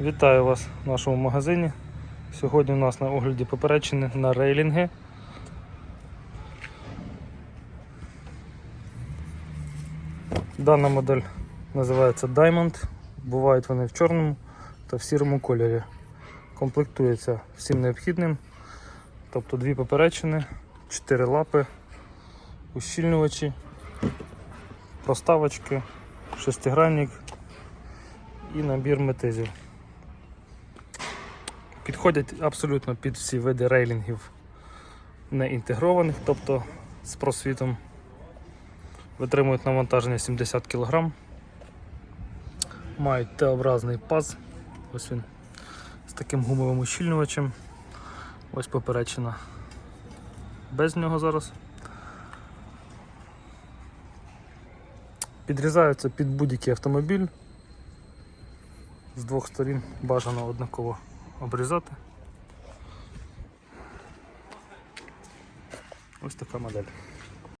Вітаю вас в нашому магазині. Сьогодні у нас на огляді поперечини на рейлінги. Дана модель називається Diamond. Бувають вони в чорному та в сірому кольорі. Комплектується всім необхідним. Тобто дві поперечини, чотири лапи, ущільнювачі, проставочки, шестигранник і набір метизів. Підходять абсолютно під всі види рейлінгів не інтегрованих, тобто з просвітом. Витримують навантаження 70 кг. Мають Т-образний паз. Ось він з таким гумовим ущільнювачем. Ось поперечина. Без нього зараз. Підрізаються під будь-який автомобіль. З двох сторін бажано однаково обрізати. Ось така модель.